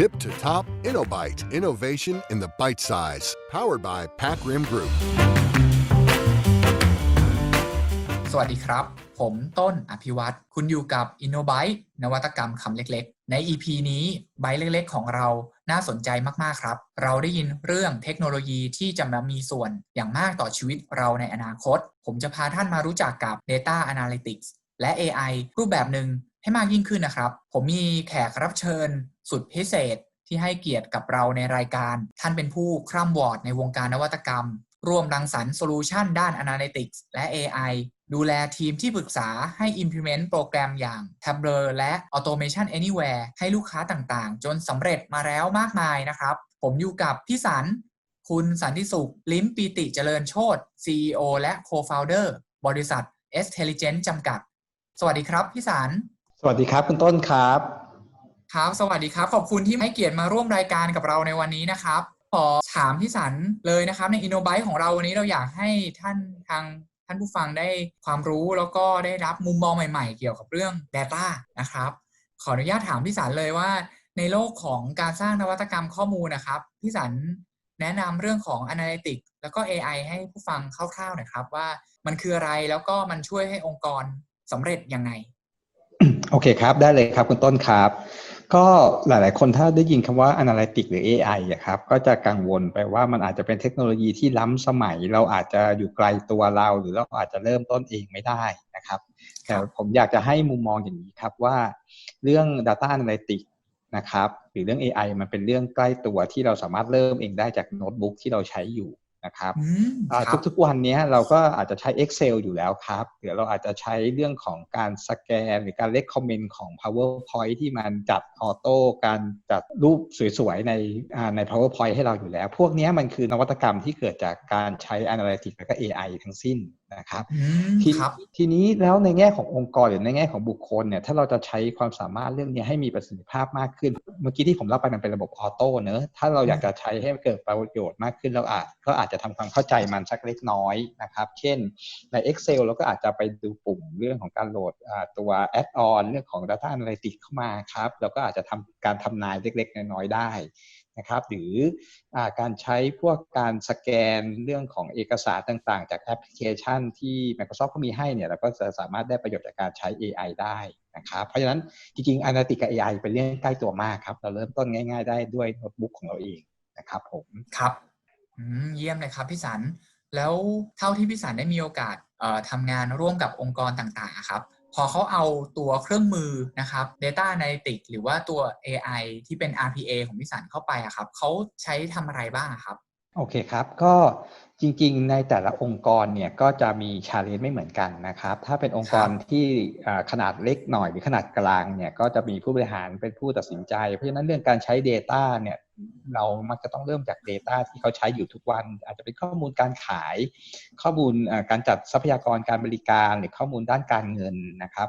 Tip to top InnoBite innovation in the bite size. Powered by Pac Rim Group. สวัสดีครับ ผมต้นอภิวัตรคุณอยู่กับ InnoByte นวัตกรรมคำเล็กๆ ใน EP นี้ไบต์เล็กๆ ของเราน่าสนใจมากๆครับ เราได้ยินเรื่องเทคโนโลยีที่จะมามีส่วนอย่างมากต่อชีวิตเราในอนาคต ผมจะพาท่านมารู้จักกับ Data Analytics และ AI รูปแบบหนึ่ง ให้มากยิ่งขึ้นนะครับ ผมมีแขกรับเชิญสุดพิเศษที่ให้เกียรติกับเราในรายการ ท่านเป็นผู้คร่ำวอร์ดในวงการนวัตกรรม ร่วมรังสรรค์โซลูชันด้าน Analytics และ AI ดูแลทีมที่ปรึกษาให้ implement โปรแกรมอย่าง Tableau และ Automation Anywhere ให้ลูกค้าต่างๆ จนสำเร็จมาแล้วมากมายนะครับ ผมอยู่กับพี่สัน คุณสันติสุข ลิ้มปีติเจริญโชต CEO และ Co-founder บริษัท S t e l l i g e n t จำกัด สวัสดีครับ พี่สัน สวัสดีครับคุณต้นครับ ครับ สวัสดีครับ ขอบคุณที่ให้เกียรติมาร่วมรายการกับเราในวันนี้นะครับ ขอถามพี่สันเลยนะครับ ใน InnoByte ของเราวันนี้เราอยากให้ท่านทางท่านผู้ฟังได้ความรู้แล้วก็ได้รับมุมมองใหม่ๆ เกี่ยวกับเรื่อง Data นะครับ ขออนุญาตถามพี่สันเลยว่า ในโลกของการสร้างนวัตกรรมข้อมูลนะครับพี่สันแนะนำเรื่องของ Analytics แล้วก็ AI ให้ผู้ฟังคร่าวๆหนะครับ ว่ามันคืออะไรแล้วก็มันช่วยให้องค์กรสำเร็จยังไง โอเคครับ ได้เลยครับคุณต้นครับ ก็หลาย ๆ คนถ้าได้ยินคำว่า Analytics หรือ AI อะครับ ก็จะกังวลไปว่ามันอาจจะเป็นเทคโนโลยีที่ล้ำสมัย เราอาจจะอยู่ไกลตัวเรา หรือเราอาจจะเริ่มต้นเองไม่ได้นะครับ แต่ผมอยากจะให้มุมมองอย่างนี้ครับว่าเรื่อง Data Analytics นะครับ หรือเรื่อง AI มันเป็นเรื่องใกล้ตัวที่เราสามารถเริ่มเองได้จากโน้ตบุ๊กที่เราใช้อยู่ นะครับอืมอ่าครับทุกๆวันเนี้ยเราก็อาจจะใช้ Excel อยู่แล้วครับหรือเราอาจจะใช้เรื่องของการสแกน หรือการ recommend ของ PowerPoint ที่มันจัดออโต้การจัดรูปสวยๆในอ่าใน PowerPoint ให้เราอยู่แล้ว พวกเนี้ยมันคือนวัตกรรมที่เกิดจากการใช้ Analytics และก็ AI ทั้งสิ้น นะครับอืมทีครับทีนี้แล้วในแง่ขององค์กรหรือในแง่ของบุคคลเนี่ยถ้าเราจะใช้ความสามารถเรื่องนี้ให้มีประสิทธิภาพมากขึ้น เมื่อกี้ที่ผมเล่าไปมันเป็นระบบออโต้เนอะถ้าเราอยากจะใช้ให้เกิดประโยชน์มากขึ้นเราอาจก็อาจจะทำความเข้าใจมันสักเล็กน้อยนะครับ เช่นใน Excel เราก็อาจจะไปดูปุ่มเรื่องของการโหลดอ่าตัวแอดออนเรื่องของ Data Analytics เข้ามาครับเราก็อาจจะทำการทำนายเล็ก ๆ น้อยๆได้ นะครับหรืออการใช้พวกการสแกนเรื่องของเอกสารต่างๆ จากแอปพลิเคชันที่ Microsoft เขามีให้เนี่ยเราก็จะสามารถได้ประโยชน์จากการใช้ AI ได้นะครับเพราะฉะนั้นจริงๆ Analytics กับ AI เป็นเรื่องใกล้ตัวมากครับ เราเริ่มต้นง่ายๆ ได้ด้วยโน้ตบุ๊กของเราเองนะครับผมครับเยี่ยมเลยครับพี่สัน แล้วเท่าที่พี่สันได้มีโอกาสทำงานร่วมกับองค์กรต่างๆครับ พอเขาเอาตัวเครื่องมือนะครับ Data Analytics หรือว่าตัว AI ที่เป็น RPA ของพี่สันเข้าไปอะครับเขาใช้ทำอะไรบ้างอะครับ โอเคครับ ก็จริงๆ ในแต่ละองค์กรเนี่ยก็จะมีชาเลนจ์ไม่เหมือนกันนะครับ ถ้าเป็นองค์กรที่อ่าขนาดเล็กหน่อยหรือขนาดกลางเนี่ยก็จะมีผู้บริหารเป็นผู้ตัดสินใจ เพราะฉะนั้นเรื่องการใช้ Data เนี่ย เรามักจะต้องเริ่มจาก Data ที่เขาใช้อยู่ทุกวัน อาจจะเป็นข้อมูลการขาย ข้อมูลอ่าการจัดทรัพยากรการบริการหรือข้อมูลด้านการเงินนะครับ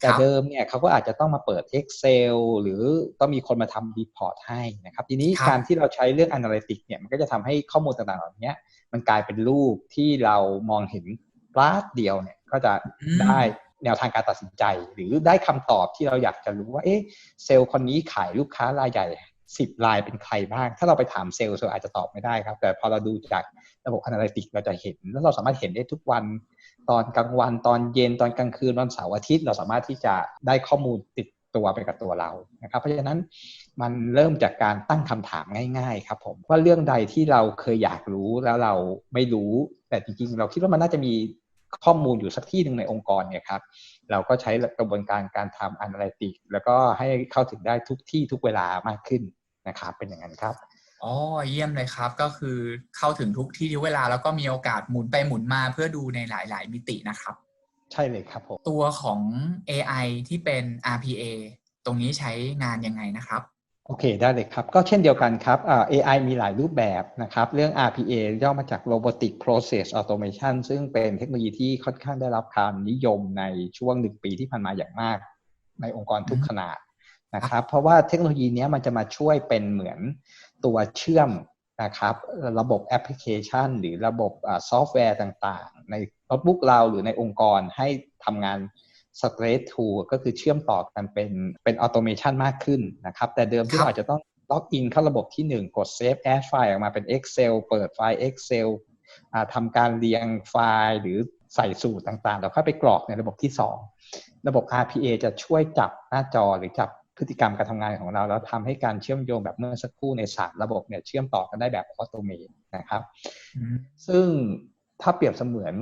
แต่ครับเดิมเนี่ยเขาก็อาจจะต้องมาเปิด Excel หรือต้องมีคนมาทำรีพอร์ตให้นะครับ ทีนี้ครับการที่เราใช้เรื่อง Analytics เนี่ยมันก็จะทำให้ข้อมูลต่างๆเหล่านี้มันกลายเป็นรูปที่เรามองเห็นปลาดเดียวเนี่ยก็จะอืมได้แนวทางการตัดสินใจ หรือได้คำตอบที่เราอยากจะรู้ว่าเอ๊ะเซลล์คนนี้ขายลูกค้ารายใหญ่ สิบรายเป็นใครบ้าง ถ้าเราไปถามเซลล์เซลล์อาจจะตอบไม่ได้ครับ แต่พอเราดูจากระบบ Analytics เราจะเห็น แล้วเราสามารถเห็นได้ทุกวัน ตอนกลางวัน ตอนเย็น ตอนกลางคืน วันเสาร์อาทิตย์ เราสามารถที่จะได้ข้อมูลติดตัวไปกับตัวเรา นะครับ เพราะฉะนั้นมันเริ่มจากการตั้งคำถามง่าย ๆ ครับผม ว่าเรื่องใดที่เราเคยอยากรู้แล้วเราไม่รู้ แต่จริงๆ เราคิดว่ามันน่าจะมีข้อมูลอยู่สักที่หนึ่งในองค์กรเนี่ยครับ เราก็ใช้กระบวนการการทำ Analytics แล้วก็ให้เข้าถึงได้ทุกที่ทุกเวลามากขึ้น นะครับเป็นอย่างนั้นครับอ๋อเยี่ยมเลยครับก็คือเข้าถึงทุกที่ทุกเวลาแล้วก็มีโอกาสหมุนไปหมุนมาเพื่อดูในหลาย ๆ มิตินะครับ ใช่เลยครับผมตัวของ AI ที่เป็น RPA ตรงนี้ใช้งานยังไงนะครับโอเคได้เลยครับ ก็เช่นเดียวกันครับอ่า AI มีหลายรูปแบบนะครับ เรื่อง RPA ย่อมาจาก Robotic Process Automation ซึ่งเป็นเทคโนโลยีที่ค่อนข้างได้รับความนิยมในช่วงหนึ่งปีที่ผ่านมาอย่างมาก ในองค์กรทุกขนาด นะครับ เพราะว่าเทคโนโลยีเนี้ยมันจะมาช่วยเป็นเหมือนตัวเชื่อมนะครับ ระบบแอปพลิเคชัน หรือระบบอ่าซอฟต์แวร์ต่างๆ ในโน้ตบุ๊กเราหรือในองค์กรให้ทำงาน straight to ก็คือเชื่อมต่อกันเป็นเป็นออโตเมชันมากขึ้นนะครับ แต่เดิมที่ครับเราอาจจะต้องล็อกอินเข้าระบบที่ 1 กด Save As ไฟล์ออกมาเป็น Excel เปิดไฟล์ Excel อ่าทำการเรียงไฟล์หรือใส่สูตรต่างๆแล้วค่อยไปกรอกในระบบที่ 2 ระบบ RPA จะช่วยจับหน้าจอหรือจับ พฤติกรรมการทำงานของเรา แล้วทำให้การเชื่อมโยงแบบเมื่อสักครู่ในสามระบบเนี่ยเชื่อมต่อกันได้แบบออโตเมตนะครับอืมซึ่งถ้าเปรียบเสมือน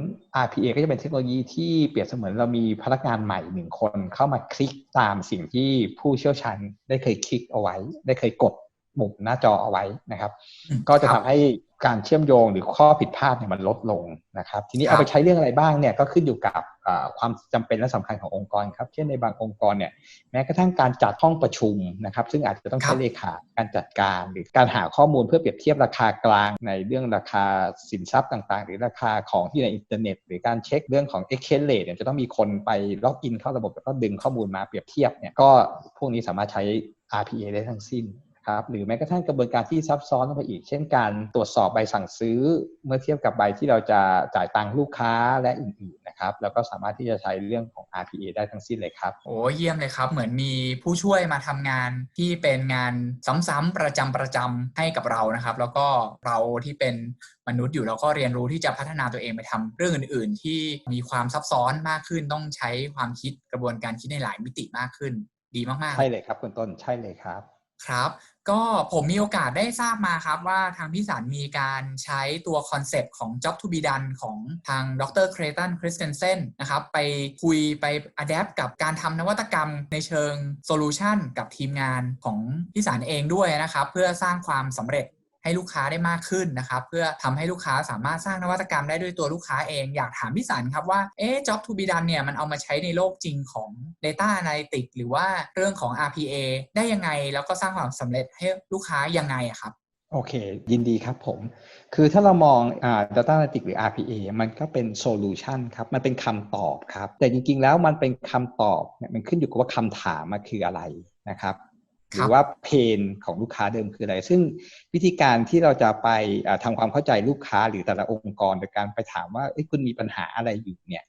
RPA ก็จะเป็นเทคโนโลยีที่เปรียบเสมือนเรามีพนักงานใหม่หนึ่งคนเข้ามาคลิกตามสิ่งที่ผู้เชี่ยวชาญได้เคยคลิกเอาไว้ ได้เคยกด ปุ่มหน้าจอเอาไว้นะครับอืมก็จะคทำรับให้การเชื่อมโยงหรือข้อผิดพลาดเนี่ยมันลดลงนะครับ ทีนี้ครับเอาไปใช้เรื่องอะไรบ้างเนี่ยก็ขึ้นอยู่กับอ่าความจำเป็นและสำคัญขององค์กรครับเช่นในบางองค์กรเนี่ยแม้กระทั่งการจัดห้องประชุมนะครับ ซึ่งอาจจะต้องครัใช้บเลขาการจัดการหรือการหาข้อมูลเพื่อเปรียบเทียบราคากลางในเรื่องราคาสินทรัพย์ต่าง ๆ หรือราคาของที่ในอินเทอร์เน็ต หรือการเช็คเรื่องของ exchange rate เนี่ยจะต้องมีคนไปล็อกอินเข้าระบบแล้วก็ดึงข้อมูลมาเปรียบเทียบเนี่ยก็พวกนี้สามารถใช้ RPA ได้ทั้งสิ้น ครับหรือแม้กระทั่งกระบวนการที่ซับซ้อนลงไปอีก เช่นการตรวจสอบใบสั่งซื้อ เมื่อเทียบกับใบที่เราจะจ่ายตังค์ลูกค้าและอื่นๆนะครับแล้วก็สามารถที่จะใช้เรื่องของ RPA ได้ทั้งสิ้นเลยครับโอ้เยี่ยมเลยครับ เหมือนมีผู้ช่วยมาทำงานที่เป็นงานซ้ำๆประจำประจำให้กับเรานะครับ แล้วก็เราที่เป็นมนุษย์อยู่เราก็เรียนรู้ที่จะพัฒนาตัวเองไปทำเรื่องอื่น ๆ ที่มีความซับซ้อนมากขึ้นต้องใช้ความคิดกระบวนการคิดในหลายมิติมากขึ้น ดีมากๆใช่เลยครับคุณต้นใช่เลยครับครับ ก็ผมมีโอกาสได้ทราบมาครับว่าทางพี่สานมีการใช้ตัวคอนเซปต์ของ Job to be done ของทางดรเครตันคริสเตนเซนนะครับ ไปคุยไปอัดแอปกับการทำนวัตกรรมในเชิงโซลูชันกับทีมงานของพี่สานเองด้วยนะครับ เพื่อสร้างความสำเร็จ ให้ลูกค้าได้มากขึ้นนะครับ เพื่อทำให้ลูกค้าสามารถสร้างนวัตกรรมได้ด้วยตัวลูกค้าเองอยากถามพี่สันครับว่าเอ๊ะ Job to be done เนี่ยมันเอามาใช้ในโลกจริงของ Data Analytics หรือว่าเรื่องของ RPA ได้ยังไงแล้วก็สร้างความสำเร็จให้ลูกค้ายังไงอะครับโอเค ยินดีครับผม คือถ้าเรามองอ่า data analytics หรือ RPA มันก็เป็น solution ครับ มันเป็นคำตอบครับ แต่จริงๆ แล้วมันเป็นคำตอบเนี่ยมันขึ้นอยู่กับว่าคำถามมันคืออะไรนะครับ หครัรืบอว่าเพนของลูกค้าเดิมคืออะไร ซึ่งวิธีการที่เราจะไปอ่าทำความเข้าใจลูกค้าหรือแต่ละองค์กรโดยการไปถามว่าเอ้ยคุณมีปัญหาอะไรอยู่เนี่ย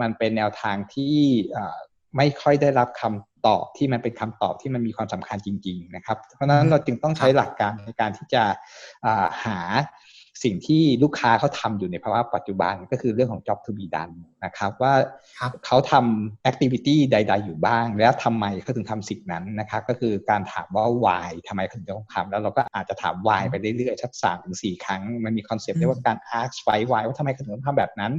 มันเป็นแนวทางที่อ่าไม่ค่อยได้รับคำตอบที่มันเป็นคำตอบที่มันมีความสำคัญจริง ๆ นะครับ เพราะฉะนั้นเราจึงต้องใช้หลักการในการที่จะอ่าหา สิ่งที่ลูกค้าเขาทำอยู่ในภาวะปัจจุบันก็คือเรื่องของ job to be done นะครับ ว่าครับเขาทำ activity ใด ๆ อยู่บ้าง แล้วทำไมเขาถึงทำสิ่งนั้นนะครับ ก็คือการถามว่า why ทำไมเขาถึงต้องทำแล้วเราก็อาจจะถาม why ไปเรื่อยๆสักสามถึงสี่ครั้ง มันมีคอนเซปต์เรียกว่าการ ask why why ว่าทำไมเขาถึงต้องทำแบบนั้น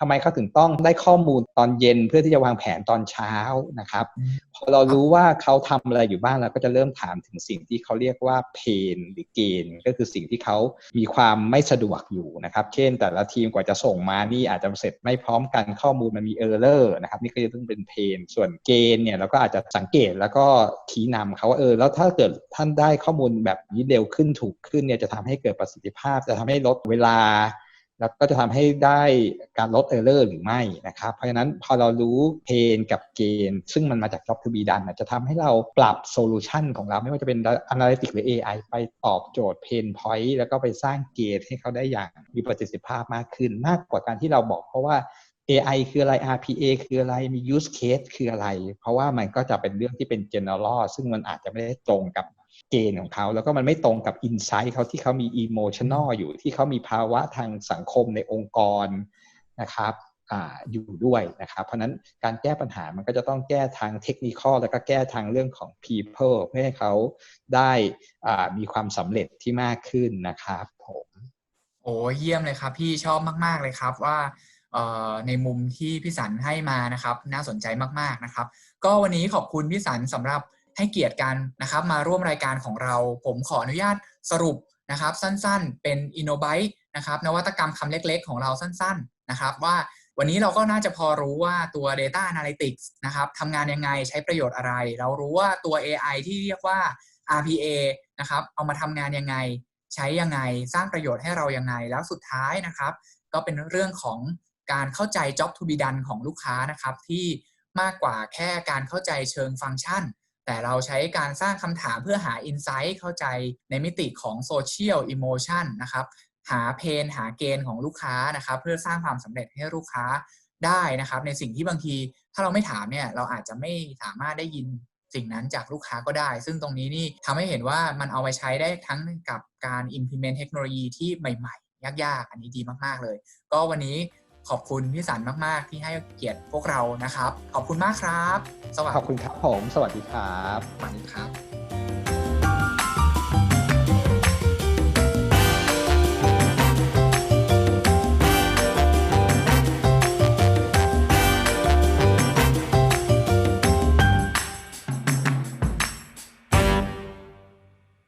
ทำไมเขาถึงต้องได้ข้อมูลตอนเย็นเพื่อที่จะวางแผนตอนเช้านะครับอืม พอเรารู้ว่าเขาทำอะไรอยู่บ้างเราก็จะเริ่มถามถึงสิ่งที่เขาเรียกว่าเพนหรือเกณฑ์ก็คือสิ่งที่เขามีความไม่สะดวกอยู่นะครับ เช่น แต่ละทีมกว่าจะส่งมานี่อาจจะเสร็จไม่พร้อมกันข้อมูลมันมีเออร์เลอร์นะครับนี่ก็จะต้องเป็นเพนส่วนเกณฑ์เนี่ยเราก็อาจจะสังเกตแล้วก็ชี้นำเขาว่าเออแล้วถ้าเกิดท่านได้ข้อมูลแบบนี้เร็วขึ้นถูกขึ้นเนี่ยจะทำให้เกิดประสิทธิภาพ จะทำให้ลดเวลา แล้วก็จะทำให้ได้การลดเออร์เลอร์หรือไม่นะครับ เพราะฉะนั้นพอเรารู้เพนกับเกณฑ์ ซึ่งมันมาจาก Job to be done จะทำให้เราปรับโซลูชันของเราไม่ว่าจะเป็น Analytics หรือ AI ไปตอบโจทย์เพนพอยต์แล้วก็ไปสร้างเกณฑ์ให้เขาได้อย่างมีประสิทธิภาพมากขึ้น มากกว่าการที่เราบอกเพราะว่า AI คืออะไร RPA คืออะไร มี use case คืออะไร เพราะว่ามันก็จะเป็นเรื่องที่เป็น general ซึ่งมันอาจจะไม่ได้ตรงกับ เกณฑ์ของเขา แล้วก็มันไม่ตรงกับ insight เขาที่เขามี emotional อยู่ที่เขามีภาวะทางสังคมในองค์กรนะครับออยู่ด้วยนะครับ เพราะนั้นการแก้ปัญหามันก็จะต้องแก้ทางเทคนิคแล้วก็แก้ทางเรื่องของ people เพื่อให้เขาได้มีความสำเร็จที่มากขึ้นนะครับผมโอ้เยี่ยมเลยครับพี่ชอบมาก ๆ เลยครับว่าในมุมที่พี่สันให้มานะครับ น่าสนใจมากๆนะครับ ก็วันนี้ขอบคุณพี่สันสำหรับ ให้เกียรติกันนะครับ มาร่วมรายการของเรา ผมขออนุญาตสรุปนะครับ สั้นๆ เป็น InnoByte นะครับนวัตกรรมคำเล็กๆ ของเราสั้นๆนะครับ ว่าวันนี้เราก็น่าจะพอรู้ว่าตัว Data Analytics นะครับทำงานยังไงใช้ประโยชน์อะไร เรารู้ว่าตัว AI ที่เรียกว่า RPA นะครับเอามาทำงานยังไง ใช้ยังไงสร้างประโยชน์ให้เรายังไง แล้วสุดท้ายนะครับ ก็เป็นเรื่องของการเข้าใจ job to be done ของลูกค้านะครับ ที่มากกว่าแค่การเข้าใจเชิงฟังก์ชัน แต่เราใช้การสร้างคำถามเพื่อหา insight เข้าใจในมิติของ social emotion นะครับหาเพนหาเกณฑ์ของลูกค้านะครับ เพื่อสร้างความสำเร็จให้ลูกค้าได้นะครับ ในสิ่งที่บางทีถ้าเราไม่ถามเนี่ยเราอาจจะไม่สามารถได้ยินสิ่งนั้นจากลูกค้าก็ได้ ซึ่งตรงนี้นี่ทำให้เห็นว่ามันเอาไปใช้ได้ทั้งกับการ implement เทคโนโลยีที่ใหม่ ๆ ยาก ๆ อันนี้ดีมาก ๆ เลย ก็วันนี้ ขอบคุณพี่สันมาก ๆ ที่ให้เกียรติพวกเรานะครับ ขอบคุณมากครับ สวัสขอบดีคุณครับผม สวัสดีครับ สวัสดีครับ